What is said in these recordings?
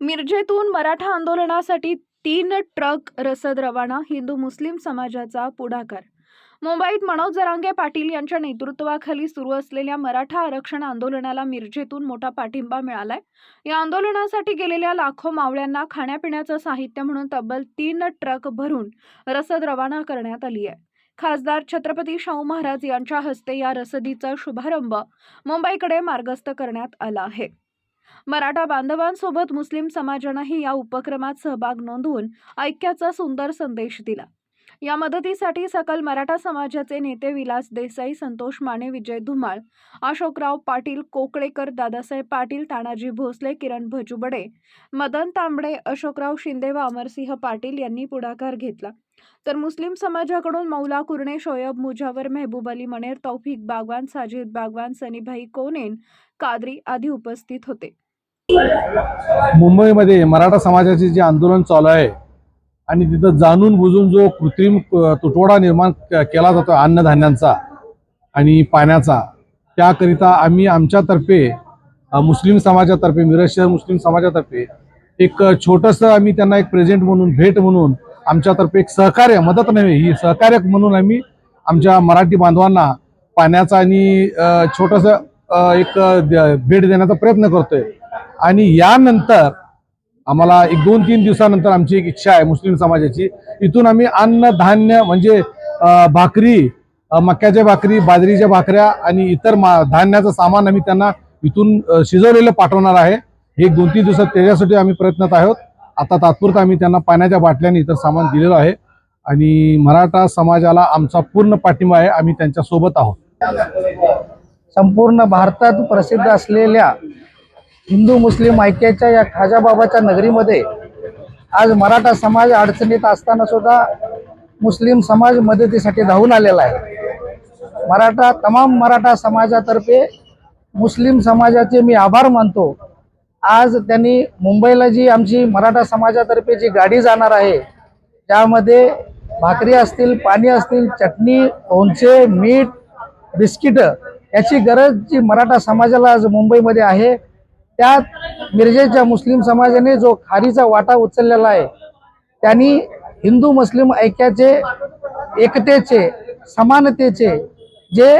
मिरजेतून मराठा आंदोलनासाठी तीन ट्रक रसद रवाना हिंदू मुस्लिम समाजाचा पुढाकार. मुंबईत मनोज जरांगे पाटील यांच्या नेतृत्वाखाली सुरू असलेल्या मराठा आरक्षण आंदोलनाला मिरजेतून मोठा पाठिंबा मिळालाय. या आंदोलनासाठी गेलेल्या लाखो मावळ्यांना खाण्यापिण्याचं साहित्य म्हणून तब्बल तीन ट्रक भरून रसद रवाना करण्यात आली आहे. खासदार छत्रपती शाहू महाराज यांच्या हस्ते या रसदीचा शुभारंभ मुंबईकडे मार्गस्थ करण्यात आला आहे. मराठा बांधवांसोबत मुस्लिम समाजानंही या उपक्रमात सहभाग नोंदवून ऐक्याचा सुंदर संदेश दिला. या मदतीसाठी सकल मराठा समाजाचे नेते विलास देसाई संतोष माने विजय धुमाळ अशोकराव पाटील कोकळेकर दादासाहेब पाटील तानाजी भोसले किरण भजुबडे मदन तांबडे अशोकराव शिंदे व अमरसिंह पाटील यांनी पुढाकार घेतला. तर मुस्लिम समाजाकडून मौला कुर्णे शोएब मुजावर मेहबूब अली मनेर तौफिक बागवान साजिद बागवान सनीभाई कोनेन कादरी आदी उपस्थित होते. मुंबईमध्ये मराठा समाजाचे जे आंदोलन चालू आहे आणि तिथं जाणून बुजून जो कृत्रिम तुटवडा निर्माण केला जातो अन्नधान्यांचा आणि पाण्याचा त्याकरिता आम्ही आमच्यातर्फे मुस्लिम समाजातर्फे मिरज शहर मुस्लिम समाजातर्फे एक छोटंसं आम्ही त्यांना एक प्रेझेंट म्हणून भेट म्हणून आमच्यातर्फे एक सहकार्य मदत नव्हे ही सहकार्य म्हणून आम्ही आमच्या मराठी बांधवांना पाण्याचा आणि छोटंसं एक भेट देण्याचा प्रयत्न करतोय. आणि यानंतर आम्हाला एक दोन तीन दिवसानंतर आमची एक इच्छा आहे मुस्लिम समाजाची. इथून आम्ही अन्न धान्य म्हणजे भाकरी मक्याच्या भाकरी बाजरीच्या भाकऱ्या आणि इतर मा धान्याचं सामान आम्ही त्यांना इथून शिजवलेलं पाठवणार आहे. हे एक दोन तीन दिवसात त्याच्यासाठी आम्ही प्रयत्नात आहोत. आता तात्पुरता आम्ही त्यांना पाण्याच्या बाटल्यांनी इतर सामान दिलेलं आहे. आणि मराठा समाजाला आमचा पूर्ण पाठिंबा आहे. आम्ही त्यांच्यासोबत आहोत. संपूर्ण भारतात प्रसिद्ध असलेल्या हिंदू मुस्लिम ऐक्याच्या या खाजाबाबाच्या नगरीमध्ये आज मराठा समाज अडचणीत असताना सुद्धा मुस्लिम समाज मदतीसाठी धावून आलेला आहे. मराठा तमाम मराठा समाजातर्फे मुस्लिम समाजाचे मी आभार मानतो. आज त्यांनी मुंबईला जी आमची मराठा समाजातर्फे जी गाडी जाणार आहे त्यामध्ये भाकरी असतील पाणी असतील चटणी लोणचे मीठ बिस्किटं याची गरज जी मराठा समाजाला आज मुंबईमध्ये आहे त्यात मिरजेच्या मुस्लिम समाजाने जो खारीचा वाटा उचललेला आहे त्यांनी हिंदू मुस्लिम ऐक्याचे एकतेचे समानतेचे जे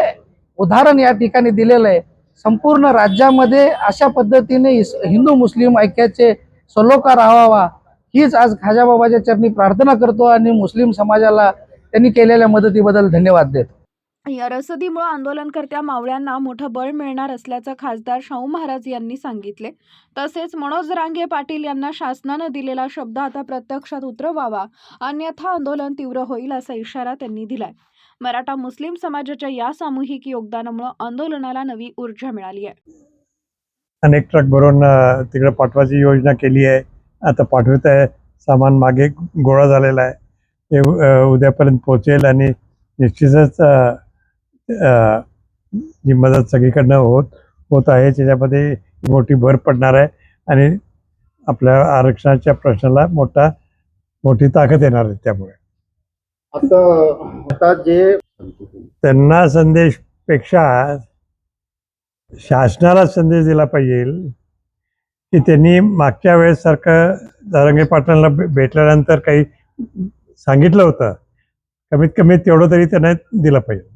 उदाहरण या ठिकाणी दिलेलं आहे संपूर्ण राज्यामध्ये अशा पद्धतीने हिंदू मुस्लिम ऐक्याचे सलोखा राहावा. हीच आज खाजाबाबाच्या चरणी प्रार्थना करतो आणि मुस्लिम समाजाला त्यांनी केलेल्या मदतीबद्दल धन्यवाद देतो. या रसदीमुळे आंदोलनकर्त्या मावळ्यांना मोठं बळ मिळणार असल्याचं खासदार शाहू महाराज यांनी सांगितले. तसेच मनोज रांगे पाटील यांना शासनानं दिलेला शब्द आता प्रत्यक्षात उतरवावा. अन्यथा आंदोलन तीव्र होईल असा इशारा त्यांनी दिलाय. मराठा मुस्लिम समाजाच्या या सामूहिक योगदानामुळे आंदोलनाला नवी ऊर्जा मिळाली आहे. अनेक ट्रक भरून तिकडे पाठवायची योजना केली आहे. आता पाठवत आहे. सामान मागे गोळा झालेला आहे. ते उद्यापर्यंत पोहोचेल आणि निश्चितच अ, जी मदत सगळीकडनं होत होत आहे. त्याच्यामध्ये मोठी भर पडणार आहे आणि आपल्या आरक्षणाच्या प्रश्नाला मोठा मोठी ताकद येणार आहे त्यामुळे. आता जे त्यांना संदेशपेक्षा शासनाला संदेश दिला पाहिजे की त्यांनी मागच्या वेळेस सारखं जरंगे पाटलांना भेटल्यानंतर काही सांगितलं होतं. कमीत कमी तेवढं तरी त्यांना दिलं पाहिजे.